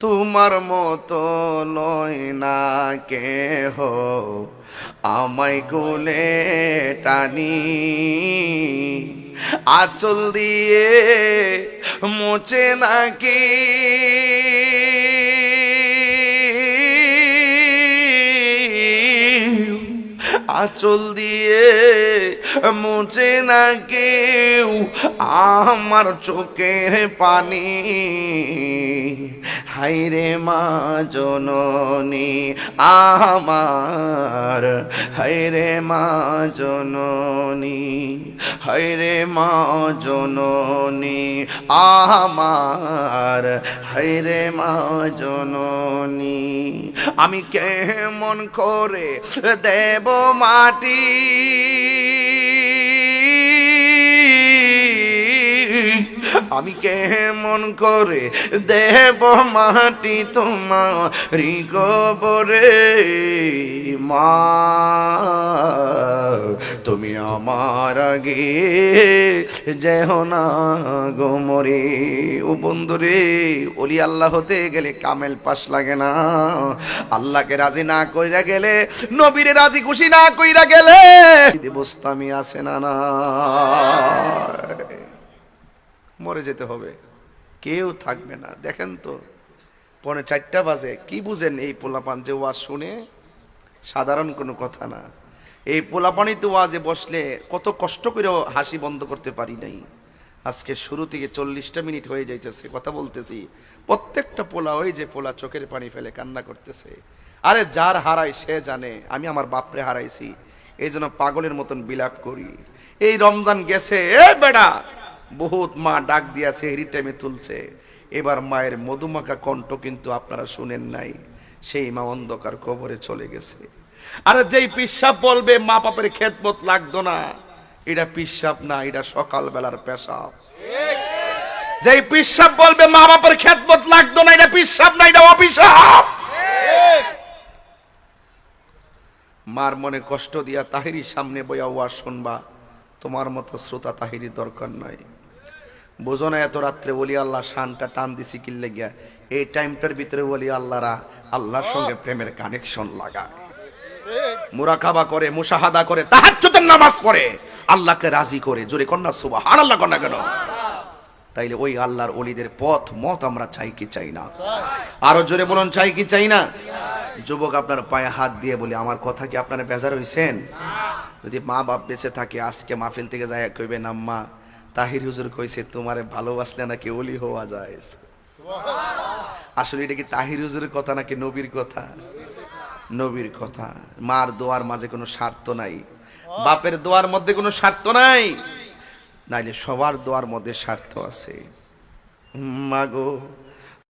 তোমার মতো লয় না কেহ। আমায় কোলে টানি আচল দিয়ে মোচে নাকি। আচল দিয়ে মুছে না কেউ আমার চোখের পানি। হাইরে মা জননী আমার হাইরে মা জননী হাইরে মা জননী আমার হাইরে মা জননী। আমি কেমন করে দেব মাটি? আমি কেমন করে দেব মাটি তোমার কবরে মা, তুমি আমার আগে যেহ না গোমরে ও বন্ধুরে ওলি আল্লাহ হতে গেলে কামেল পাশ লাগে না। আল্লাহকে রাজি না কইরা গেলে, নবীরে রাজি খুশি না কইরা গেলে। বস্তামি আছে না না মরে যেতে হবে। কেউ থাকবে না। দেখেন তো, পৌনে চারটা বাজে। কি বুঝেন এই পোলাপান যে ওয়াজ শুনে? সাধারণ কোনো কথা না। এই পোলাপানিতে ওয়াজে বসলে কত কষ্ট করেও হাসি বন্ধ করতে পারি নাই। আজকে শুরু থেকে চল্লিশটা মিনিট হয়ে যাইতেছে, কথা বলতেছি। প্রত্যেকটা পোলা ওই যে পোলা চোখের পানি ফেলে কান্না করতেছে। আরে যার হারাই সে জানে, আমি আমার বাপরে হারাইছি। এই জন্য পাগলের মতন বিলাপ করি। এই রমজান গেছে, এ বেড়া বহুত মা ডাক দিয়েছে এরি টাইমে তুলছে। এবার মায়ের মধুমাখা কণ্ঠ কিন্তু আপনারা শুনেন নাই। সেই মা অন্ধকার কবরে চলে গেছে। আর যেই পিসাব বলবে, মা বাপের খেদমত লাগতো না। এটা পিসাব না, এটা সকাল বেলার পেশাব। যেই পিসাব বলবে, মা বাপের খেদমত লাগতো না, এটা পিসাব না, এটা অভিশাপ মার মনে কষ্ট দিয়া তাহিরির সামনে বইয়া ওয়া শুনবা। তোমার মতো শ্রোতা তাহিরি দরকার নাই। বোঝো না এত রাত্রে বলি আল্লাহ শানটা টান দিছি কিল্লে গিয়া এই টাইমটার ভিতরে বলি আল্লাহরা আল্লাহর সঙ্গে প্রেমের কানেকশন লাগায় মুরাকাবা করে, মুশাহাদা করে, তাহাজ্জুদের নামাজ পড়ে। আল্লাহকে রাজি করে। জোরে কন্যা সুবহান আল্লাহ কন্যা কেন? তাইলে ওই আল্লাহর অলিদের পথ, মত আমরা চাই কি চাই না? আরও জোরে বলুন, চাই কি চাই না? যুবক আপনার পায়ে হাত দিয়ে বলি, আমার কথা কি আপনারা বেজার হইছেন? যদি মা বাপ বেঁচে থাকে, আজকে মাহফিল থেকে যায় কইবেন, আম্মা তাহির হুজুর কইছে তোমারে ভালোবাসলে নাকি ওলি হওয়া যায়? আসলে এটা কি তাহির হুজুর কথা নাকি নবীর কথা? নবীর কথা। মার দোয়ার মাঝে কোনো স্বার্থ নাই। বাপের দোয়ার মধ্যে কোনো স্বার্থ নাই। নাইলে সবার দোয়ার মধ্যে স্বার্থ আছে। মাগো